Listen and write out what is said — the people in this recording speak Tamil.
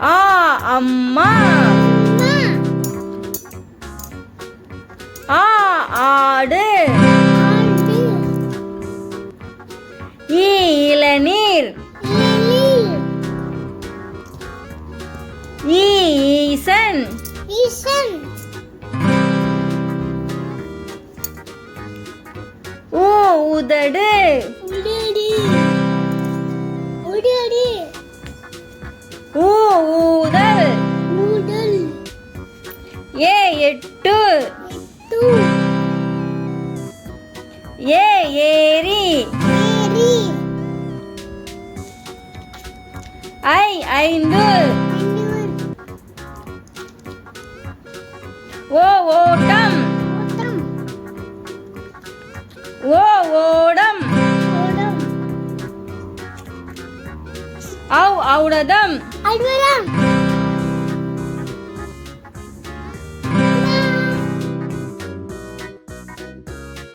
ஆ அம்மா. ஆ ஆடு. ஈ இளநீர். ஈ ஈசன். ஈசன் ஊ உதடு. உடடி உடடி ஊ ஊதல். உடல் ஏ எட்டு. ஏ ஏரி. ஏரி. ஐ ஐந்து. ஓ ஓட்டம். ஓட்டம். ஓ. ஔ ஔடதம் அல்வரம்